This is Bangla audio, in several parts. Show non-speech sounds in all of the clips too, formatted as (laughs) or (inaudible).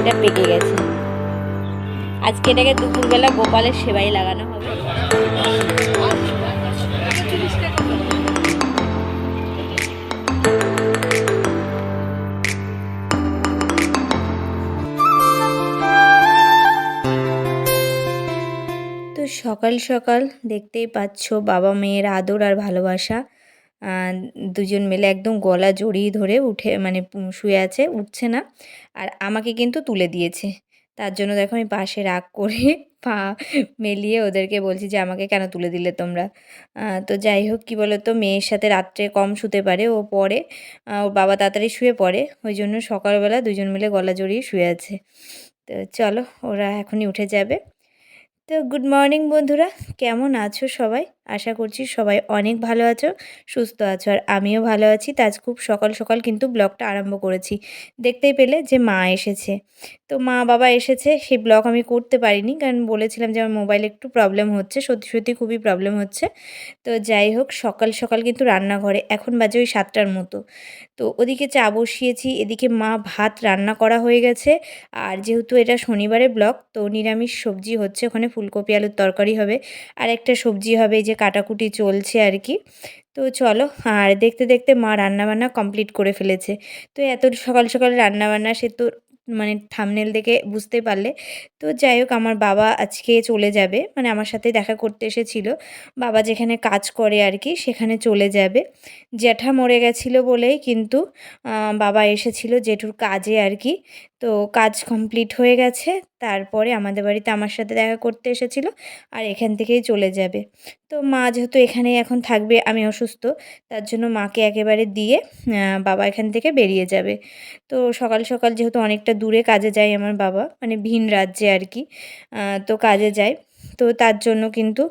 এটা পেকে গেছে। আজকে এটাকে দুপুরবেলা গোপালের সেবাই লাগানো হবে। তো সকাল সকাল দেখতেই পাচ্ছ বাবা মেয়ের আদর আর ভালোবাসা। দুজন মিলে একদম গলা জড়িয়ে ধরে উঠে মানে শুয়ে আছে, উঠছে না। আর আমাকে কিন্তু তুলে দিয়েছে। তার জন্য দেখো আমি পাশে রাগ করে (laughs) পা মেলিয়ে ওদেরকে বলছি যে, আমাকে কেন তুলে দিলে তোমরা? তো যাই হোক, কী বলো তো মেয়ের সাথে রাত্রে কম শুতে পারে, ও পরে ওর বাবা তাড়াতাড়ি শুয়ে পড়ে। ওই জন্য সকালবেলা দুজন মিলে গলা জড়িয়ে শুয়ে আছে। তো চলো, ওরা এখনই উঠে যাবে। তো গুড মর্নিং বন্ধুরা, কেমন আছো সবাই? আশা করছি সবাই অনেক ভালো আছো, সুস্থ আছো। আর আমিও ভালো আছি। তাজ খুব সকাল সকাল কিন্তু ব্লগটা আরম্ভ করেছি। দেখতেই পেলে যে মা এসেছে। তো মা বাবা এসেছে, সেই ব্লগ আমি করতে পারিনি কারণ বলেছিলাম যে আমার মোবাইলে একটু প্রবলেম হচ্ছে, সত্যি সত্যি খুবই প্রবলেম হচ্ছে। তো যাই হোক, সকাল সকাল কিন্তু রান্নাঘরে, এখন বাজে ওই সাতটার মতো। তো ওদিকে চা বসিয়েছি, এদিকে মা ভাত রান্না করা হয়ে গেছে। আর যেহেতু এটা শনিবারে ব্লক তো নিরামিষ সবজি হচ্ছে, ওখানে ফুলকপি, আলুর তরকারি হবে। আর একটা সবজি হবে এই যে কাটাকুটি চলছে আর কি। তো চলো, আর দেখতে দেখতে মা রান্নাবান্না কমপ্লিট করে ফেলেছে। তো এত সকাল সকাল রান্নাবান্না সে তো মানে থামনেল দেখে বুঝতে পারলে। তো যাই হোক, আমার বাবা আজকে চলে যাবে। মানে আমার সাথে দেখা করতে এসেছিল। বাবা যেখানে কাজ করে আর কি, সেখানে চলে যাবে। জ্যাঠা মরে গেছিল বলেই কিন্তু বাবা এসেছিল জেঠুর কাজে আর কি। তো কাজ কমপ্লিট হয়ে গেছে। তারপরে আমাদের বাড়িতে আমার সাথে দেখা করতে এসেছিল আর এখান থেকেই চলে যাবে। তো মা যেহেতু এখানেই এখন থাকবে, আমি অসুস্থ, তার জন্য মাকে একেবারে দিয়ে বাবা এখান থেকে বেরিয়ে যাবে। তো সকাল সকাল যেহেতু অনেকটা দূরে কাজে যায় আমার বাবা মানে ভিন রাজ্যে আর কি তো কাজে যায়। তো তার জন্য কিন্তু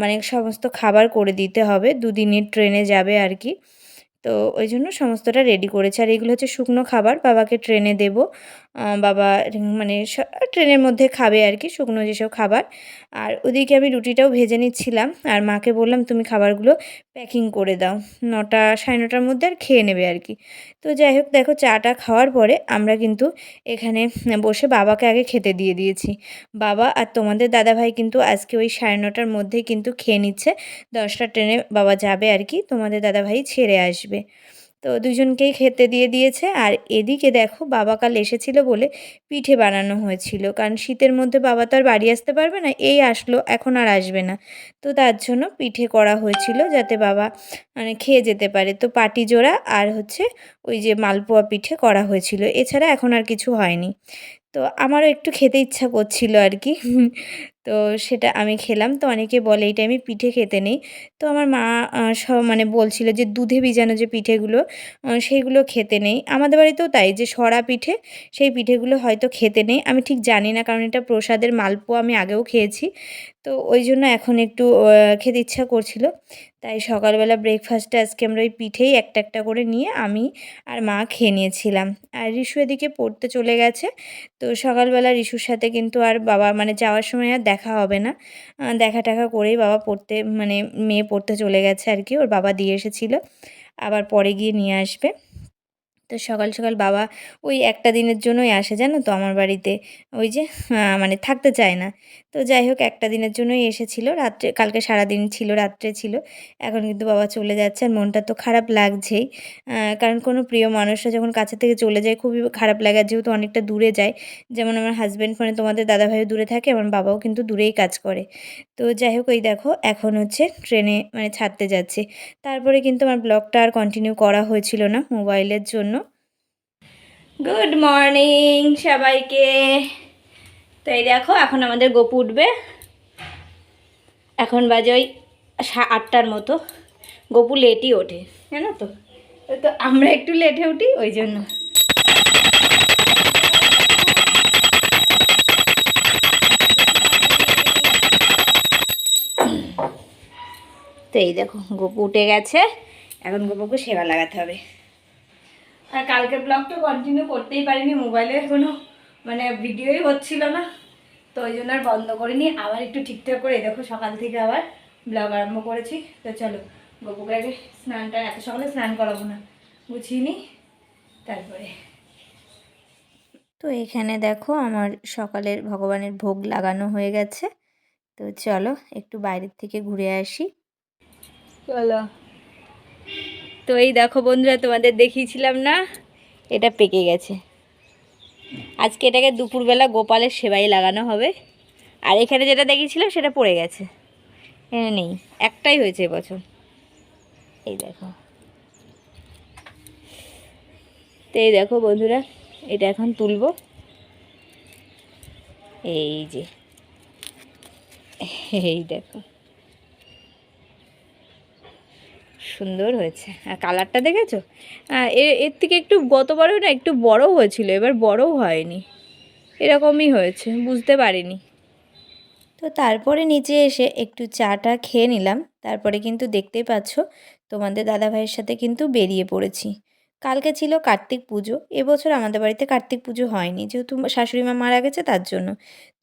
মানে সমস্ত খাবার করে দিতে হবে, দুদিনের ট্রেনে যাবে আর কি। তো ওই জন্য সমস্তটা রেডি করেছে। আর এগুলো হচ্ছে শুকনো খাবার বাবাকে ট্রেনে দেব। বাবা মানে ট্রেনের মধ্যে খাবে আর কি, শুকনো যেসব খাবার। আর ওদিকে আমি রুটিটাও ভেজে নিচ্ছিলাম। আর মাকে বললাম, তুমি খাবারগুলো প্যাকিং করে দাও। নটা, সাড়ে নটার মধ্যে আর খেয়ে নেবে আর কি। তো যাই হোক, দেখো চাটা খাওয়ার পরে আমরা কিন্তু এখানে বসে বাবাকে আগে খেতে দিয়ে দিয়েছি। বাবা আর তোমাদের দাদাভাই কিন্তু আজকে ওই সাড়ে নটার মধ্যেই কিন্তু খেয়ে নিচ্ছে। দশটা ট্রেনে বাবা যাবে আর কি, তোমাদের দাদাভাই ছেড়ে আসবে। তো দুজনকেই খেতে দিয়ে দিয়েছে। আর এদিকে দেখো বাবা কাল এসেছিল বলে পিঠে বানানো হয়েছিল। কারণ শীতের মধ্যে বাবা তো আর বাড়ি আসতে পারবে না, এই আসলো, এখন আর আসবে না। তো তার জন্য পিঠে করা হয়েছিল যাতে বাবা মানে খেয়ে যেতে পারে। তো পাটি জোড়া আর হচ্ছে ওই যে মালপোয়া পিঠে করা হয়েছিল। এছাড়া এখন আর কিছু হয়নি। তো আমারও একটু খেতে ইচ্ছা করছিল আর কি। তো সেটা আমি খেলাম। তো অনেকে বলে, এই আমি পিঠে খেতে নেই। তো আমার মা সব মানে বলছিল যে, দুধে ভিজানো যে পিঠেগুলো সেইগুলো খেতে নেই। আমাদের বাড়িতেও তাই যে, সরা পিঠে, সেই পিঠেগুলো হয়তো খেতে নেই। আমি ঠিক জানি না, কারণ এটা প্রসাদের মালপোয়া আমি আগেও খেয়েছি। তো ওই জন্য এখন একটু খেতে ইচ্ছা করছিল। তাই সকালবেলা ব্রেকফাস্টটা আজকে আমরা ওই পিঠেই একটা একটা করে নিয়ে আমি আর মা খেয়ে নিয়েছিলাম। আর রিশু এদিকে পড়তে চলে গেছে। তো সকালবেলা রিশুর সাথে কিন্তু আর বাবা মানে যাওয়ার সময় আর দেখা হবে না। দেখা টাকা করেই বাবা পড়তে মানে মেয়ে পড়তে চলে গেছে আর কি, ওর বাবা দিয়ে এসেছিল। আবার পরে গিয়ে নিয়ে আসবে। তো সকাল সকাল বাবা ওই একটা দিনের জন্যই আসে, জানো তো আমার বাড়িতে। ওই যে মানে থাকতে চায় না। তো যাই হোক, একটা দিনের জন্যই এসেছিল। রাত্রে, কালকে সারাদিন ছিল, রাত্রে ছিল। এখন কিন্তু বাবা চলে যাচ্ছে আর মনটা তো খারাপ লাগছেই। কারণ কোনো প্রিয় মানুষরা যখন কাছে থেকে চলে যায়, খুবই খারাপ লাগে। যেহেতু অনেকটা দূরে যায়, যেমন আমার হাজব্যান্ড মানে তোমাদের দাদাভাইও দূরে থাকে, আমার বাবাও কিন্তু দূরেই কাজ করে। তো যাই হোক ওই দেখো, এখন হচ্ছে ট্রেনে মানে ছাড়তে যাচ্ছে। তারপরে কিন্তু আমার ব্লগটা আর কন্টিনিউ করা হয়েছিল না মোবাইলের জন্য। গুড মর্নিং সবাইকে। তো এই দেখো, এখন আমাদের গোপু উঠবে। এখন বাজে ওই আটটার মতো। গোপু লেটই ওঠে, জানো তো? তো আমরা একটু লেটে উঠি, ওই জন্য। তো এই দেখো, গোপু উঠে গেছে। এখন গোপুকে সেবা লাগাতে হবে। আর কালকের ব্লগটা কন্টিনিউ করতেই পারিনি মোবাইলে কোনো মানে ভিডিওই হচ্ছিল না। তো ওই জন্য আর বন্ধ করিনি আবার একটু ঠিকঠাক করে দেখো সকাল থেকে আবার ব্লগ আরম্ভ করেছি। তো চলো গোপুকে আগে স্নানটা এত সকালে স্নান করাবো না গুছিয়ে নিই তারপরে। তো এখানে দেখো আমার সকালের ভগবানের ভোগ লাগানো হয়ে গেছে। তো চলো একটু বাইরের থেকে ঘুরে আসি। চলো। তো এই দেখো বন্ধুরা, তোমাদের দেখিয়েছিলাম না? এটা পেকে গেছে। আজকে এটাকে দুপুরবেলা গোপালের সেবাই লাগানো হবে। আর এখানে যেটা দেখিয়েছিলাম, সেটা পড়ে গেছে। এখানে নেই। একটাই হয়েছে এবছর। এই দেখো। তো এই দেখো বন্ধুরা, এটা এখন তুলব। এই যে। এই দেখো। সুন্দর হয়েছে। আর কালারটা দেখেছ? এর এর থেকে একটু গতবারও না একটু বড় হয়েছিল, এবার বড়ও হয়নি। এরকমই হয়েছে, বুঝতে পারিনি। তো তারপরে নিচে এসে একটু চাটা খেয়ে নিলাম, তারপরে কিন্তু দেখতেই পাচ্ছ তোমাদের দাদাভাইয়ের সাথে কিন্তু বেরিয়ে পড়েছি। কালকে ছিল কার্তিক পুজো। এবছর আমাদের বাড়িতে কার্তিক পুজো হয়নি। যেহেতু শাশুড়ি মা মারা গেছে, তার জন্য।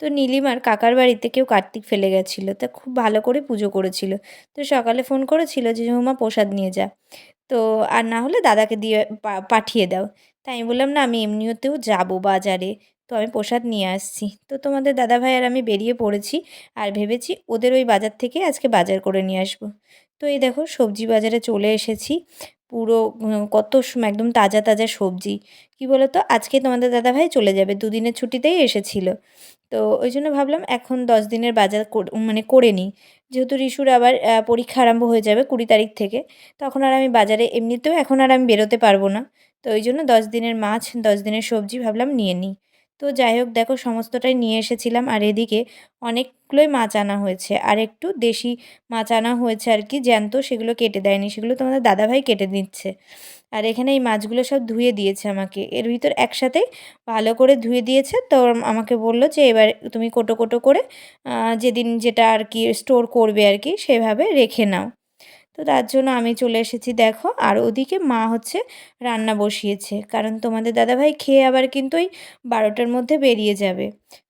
তো নীলিমার কাকার বাড়িতে কেউ কার্তিক ফেলে গেছিল। তা খুব ভালো করে পুজো করেছিল। তো সকালে ফোন করেছিল যে ঝুমা প্রসাদ নিয়ে যা। তো আর না হলে দাদাকে দিয়ে পাঠিয়ে দাও। তাই আমি বললাম, না, আমি এমনিতেও যাব বাজারে। তো আমি প্রসাদ নিয়ে আসছি। তো তোমাদের দাদা ভাই আর আমি বেরিয়ে পড়েছি আর ভেবেছি ওদের ওই বাজার থেকে আজকে বাজার করে নিয়ে আসব। তো এই দেখো, সবজি বাজারে চলে এসেছি। পুরো কত একদম তাজা তাজা সবজি। কি বলো তো আজকে তোমাদের দাদাভাই চলে যাবে, দুদিনের ছুটিতেই এসেছিল। তো ওই জন্য ভাবলাম এখন দশ দিনের বাজার মানে করে নিই। যেহেতু রিশুর আবার পরীক্ষা আরম্ভ হয়ে যাবে কুড়ি তারিখ থেকে, তখন আর আমি বাজারে এমনিতেও এখন আর আমি বেরোতে পারব না। তো ওই জন্য দশ দিনের মাছ, দশ দিনের সবজি ভাবলাম নিয়ে নিই। তো যাই হোক, দেখো সমস্তটাই নিয়ে এসেছিলাম আর এদিকে অনেকগুলোই মাছ আনা হয়েছে। আর একটু দেশি মাছ আনা হয়েছে আর কি, জ্যান্ত সেগুলো কেটে দেয়নি, সেগুলো তোমাদের দাদাভাই কেটে দিচ্ছে। আর এখানে এই মাছগুলো সব ধুয়ে দিয়েছে আমাকে। এর ভিতর একসাথে ভালো করে ধুয়ে দিয়েছে। তো আমাকে বলল যে এবার তুমি কোটো কোটো করে যেদিন যেটা আর কি স্টোর করবে আর কি, সেভাবে রেখে নাও। তো তার জন্য আমি চলে এসেছি, দেখো। আর ওদিকে মা হচ্ছে রান্না বসিয়েছে। কারণ তোমাদের দাদাভাই খেয়ে আবার কিন্তু ওই বারোটার মধ্যে বেরিয়ে যাবে।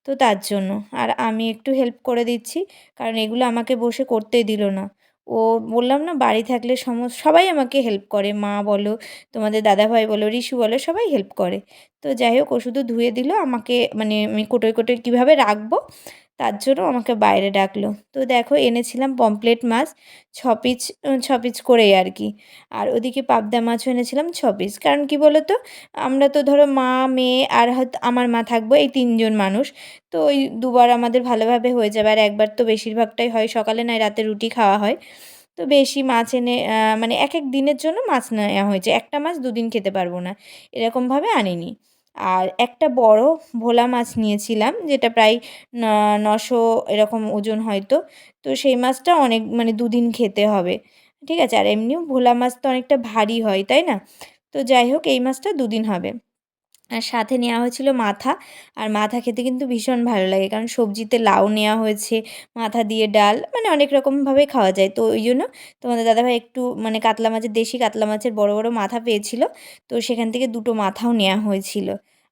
তো তার জন্য। আর আমি একটু হেল্প করে দিচ্ছি। কারণ এগুলো আমাকে বসে করতেই দিল না। ও বললাম না, বাড়ি থাকলে সম সবাই আমাকে হেল্প করে। মা বলো, তোমাদের দাদাভাই বলো ঋষু বলো, সবাই হেল্প করে। তো যাই হোক, ও শুধু ধুয়ে দিল। আমাকে মানে আমি কোটোয় কোটোয় কীভাবে রাখব তার জন্য আমাকে বাইরে ডাকলো। তো দেখো এনেছিলাম পমপ্লেট মাছ, ছ পিস ছ করেই আর কি। আর ওদিকে পাবদা মাছও এনেছিলাম ছ পিস কারণ কি বলো তো আমরা তো ধরো মা, মেয়ে আর হয়তো আমার মা থাকব এই তিনজন মানুষ। তো ওই দুবার আমাদের ভালোভাবে হয়ে যাবে। আর একবার তো বেশিরভাগটাই হয় সকালে, নয় রাতে রুটি খাওয়া হয়। তো বেশি মাছ এনে মানে এক এক দিনের জন্য মাছ নেওয়া হয়েছে। একটা মাছ দুদিন খেতে পারব না। এরকমভাবে আনিনি। আর একটা বড় ভোলা মাছ নিয়েছিলাম, যেটা প্রায় নশো এরকম ওজন হয়তো। তো সেই মাছটা অনেক মানে দুদিন খেতে হবে। ঠিক আছে? আর এমনিও ভোলা মাছ তো অনেকটা ভারী হয়, তাই না? তো যাই হোক, এই মাছটা দুদিন হবে। আর সাথে নেওয়া হয়েছিল মাথা। আর মাথা খেতে কিন্তু ভীষণ ভালো লাগে, কারণ সবজিতে লাউ নেওয়া হয়েছে, মাথা দিয়ে ডাল মানে অনেক রকমভাবে খাওয়া যায়। তো ওই জন্য তোমাদের দাদাভাই একটু মানে কাতলা মাছের, দেশি কাতলা মাছের বড় বড় মাথা পেয়েছিল। তো সেখান থেকে দুটো মাথাও নেওয়া হয়েছিল।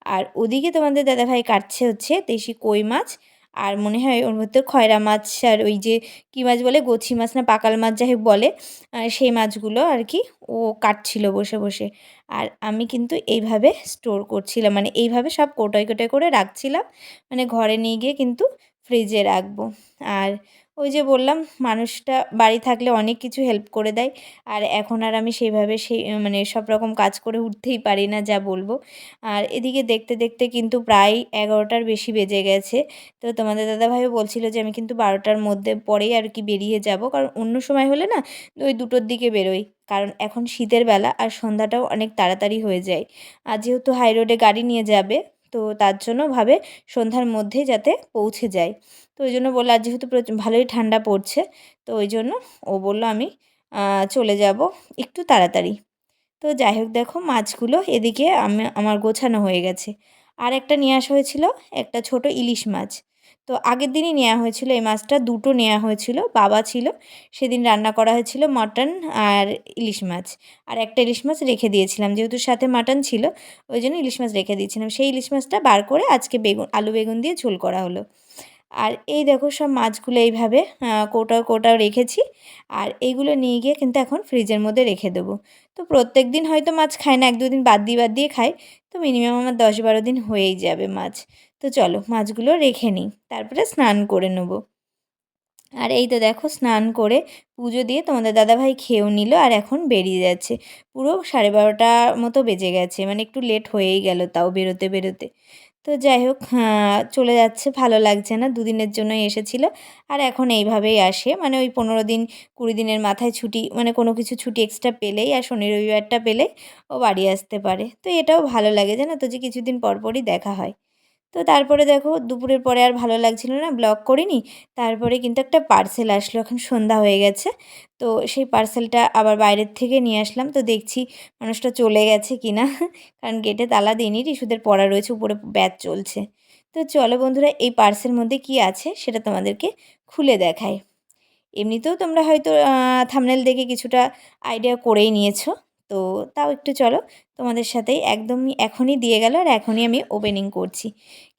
আর ওদিকে তোমাদের দাদাভাই কাটছে হচ্ছে দেশি কই মাছ, আর মনে হয় ওর মধ্যে খয়রা মাছ আর ওই যে কী মাছ বলে, গোছি মাছ না পাকাল মাছ যাই বলে সেই মাছগুলো আর কি ও কাটছিল বসে বসে। আর আমি কিন্তু এইভাবে স্টোর করছিলাম মানে এইভাবে সব কোটায় কোটায় করে রাখছিলাম মানে ঘরে নিয়ে গিয়ে কিন্তু ফ্রিজে রাখব। আর ওই যে বললাম, মানুষটা বাড়ি থাকলে অনেক কিছু হেল্প করে দেয়। আর এখন আর আমি সেইভাবে সেই মানে সব রকম কাজ করে উঠতেই পারি না, যা বলব। আর এদিকে দেখতে দেখতে কিন্তু প্রায় এগারোটার বেশি বেজে গেছে। তো তোমাদের দাদাভাইও বলছিল যে, আমি কিন্তু বারোটার মধ্যে পরেই আর কি বেরিয়ে যাব। কারণ অন্য সময় হলে না, ওই দুটোর দিকে বেরোই। কারণ এখন শীতের বেলা আর সন্ধ্যাটাও অনেক তাড়াতাড়ি হয়ে যায়। আর যেহেতু হাই রোডে গাড়ি নিয়ে যাবে তো তার জন্য ভাবে সন্ধ্যার মধ্যে যাতে পৌঁছে যায়। তো ওই জন্য বলল, আর যেহেতু ভালোই ঠান্ডা পড়ছে, তো ওই জন্য ও বলল, আমি চলে যাব একটু তাড়াতাড়ি। তো যাই হোক দেখো, মাছগুলো এদিকে আমি, আমার গোছানো হয়ে গেছে। আর একটা নিয়ে আসা হয়েছিল, একটা ছোট ইলিশ মাছ। তো আগের দিনই নেওয়া হয়েছিল, এই মাছটা দুটো নেওয়া হয়েছিল, বাবা ছিল, সেদিন রান্না করা হয়েছিল মটন আর ইলিশ মাছ। আর একটা ইলিশ মাছ রেখে দিয়েছিলাম, যেহেতু সাথে মাটন ছিল, ওই জন্য ইলিশ মাছ রেখে দিয়েছিলাম। সেই ইলিশ মাছটা বার করে আজকে বেগুন, আলু বেগুন দিয়ে ঝোল করা হলো। আর এই দেখো সব মাছগুলো এইভাবে কোটা কোটাও রেখেছি। আর এইগুলো নিয়ে গিয়ে কিন্তু এখন ফ্রিজের মধ্যে রেখে দেবো। তো প্রত্যেক দিন হয়তো মাছ খায় না, এক দুদিন বাদ দিয়ে বাদ দিয়ে খায়, তো মিনিমাম আমার দশ বারো দিন হয়েই যাবে মাছ। তো চলো মাছগুলো রেখে নিই, তারপরে স্নান করে নেব। আর এই তো দেখো স্নান করে পুজো দিয়ে তোমাদের দাদাভাই খেয়েও নিল আর এখন বেরিয়ে যাচ্ছে। পুরো সাড়ে বারোটার মতো বেজে গেছে মানে একটু লেট হয়েই গেল তাও বেরোতে বেরোতে। তো যাই হোক চলে যাচ্ছে, ভালো লাগছে না, দুদিনের জন্যই এসেছিল। আর এখন এইভাবেই আসে মানে ওই পনেরো দিন, কুড়ি দিনের মাথায় ছুটি মানে কোনো কিছু ছুটি এক্সট্রা পেলেই আর শনি রবিবারটা পেলেই ও বাড়ি আসতে পারে। তো এটাও ভালো লাগে জানো তো যে কিছুদিন পরপরই দেখা হয়। তো তারপরে দেখো দুপুরের পরে আর ভালো লাগছিল না ব্লগ করিনি। তারপরে কিন্তু একটা পার্সেল আসলো, এখন সন্ধ্যা হয়ে গেছে। তো সেই পার্সেলটা আবার বাইরের থেকে নিয়ে আসলাম। তো দেখছি মানুষটা চলে গেছে কি না (laughs) কারণ গেটে তালা দিইনি টিসুদের পড়া রয়েছে, উপরে ব্যাচ চলছে। তো চলো বন্ধুরা, এই পার্সের মধ্যে কি আছে সেটা তোমাদেরকে খুলে দেখায় এমনিতেও তোমরা হয়তো থামনেল দেখে কিছুটা আইডিয়া করেই নিয়েছো। তো তাও একটু চলো, তোমাদের সাথেই একদমই এখনই দিয়ে গেল আর এখনই আমি ওপেনিং করছি।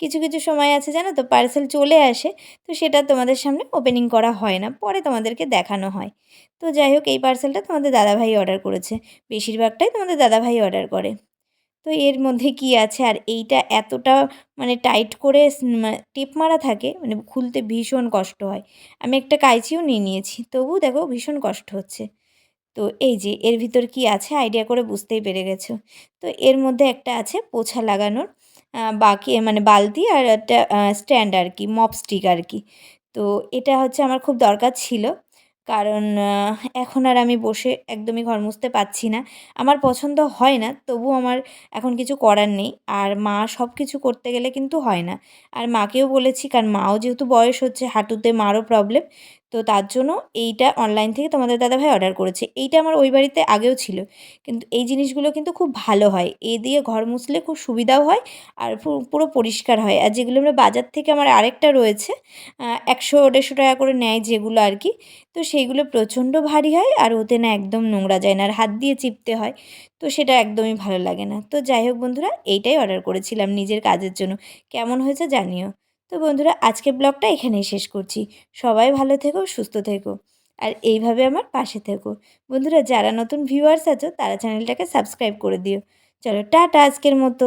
কিছু কিছু সময় আছে জানো তো পার্সেল চলে আসে, তো সেটা তোমাদের সামনে ওপেনিং করা হয় না, পরে তোমাদেরকে দেখানো হয়। তো যাই হোক, এই পার্সেলটা তোমাদের দাদাভাই অর্ডার করেছে, বেশিরভাগটাই তোমাদের দাদাভাই অর্ডার করে। তো এর মধ্যে কি আছে? আর এইটা এতটা মানে টাইট করে টেপ মারা থাকে মানে খুলতে ভীষণ কষ্ট হয়। আমি একটা কাইচিও নিয়ে নিয়েছি তবু দেখো ভীষণ কষ্ট হচ্ছে। তো এই যে, এর ভিতর কি আছে? আইডিয়া করে বুঝতেই পেরে গেছো। তো এর মধ্যে একটা আছে পোছা লাগানোর বাকি মানে বালতি আর একটা স্ট্যান্ড আর কি, মপ স্টিক আর কি। তো এটা হচ্ছে আমার খুব দরকার ছিল। কারণ এখন আর আমি বসে একদমই ঘর মুছতে পারছি না। আমার পছন্দ হয় না, তবু আমার এখন কিছু করার নেই। আর মা সব কিছু করতে গেলে কিন্তু হয় না। আর মাকেও বলেছি, কারণ মাও যেহেতু বয়স হচ্ছে, হাঁটুতে মারও প্রবলেম তো তার জন্য এইটা অনলাইন থেকে তোমাদের দাদাভাই অর্ডার করেছে। এইটা আমার ওই বাড়িতে আগেও ছিল। কিন্তু এই জিনিসগুলো কিন্তু খুব ভালো হয়। এ দিয়ে ঘর মুছলে খুব সুবিধাও হয় আর পুরো পরিষ্কার হয়। আর যেগুলো আমরা বাজার থেকে আমার আরেকটা রয়েছে একশো দেড়শো টাকা করে নেয় যেগুলো আর কি, তো সেইগুলো প্রচণ্ড ভারী হয় আর ওতে না একদম নোংরা যায় না আর হাত দিয়ে চিপতে হয়, তো সেটা একদমই ভালো লাগে না। তো যাই হোক বন্ধুরা, এইটাই অর্ডার করেছিলাম নিজের কাজের জন্য। কেমন হয়েছে জানিও। তো বন্ধুরা আজকে ব্লগটা এখানেই শেষ করছি। সবাই ভালো থেকো, সুস্থ থেকো। আর এইভাবে আমার পাশে থেকো। বন্ধুরা, যারা নতুন ভিউয়ার্স আছো, তারা চ্যানেলটাকে সাবস্ক্রাইব করে দিও। চলো, টাটা আজকের মতো।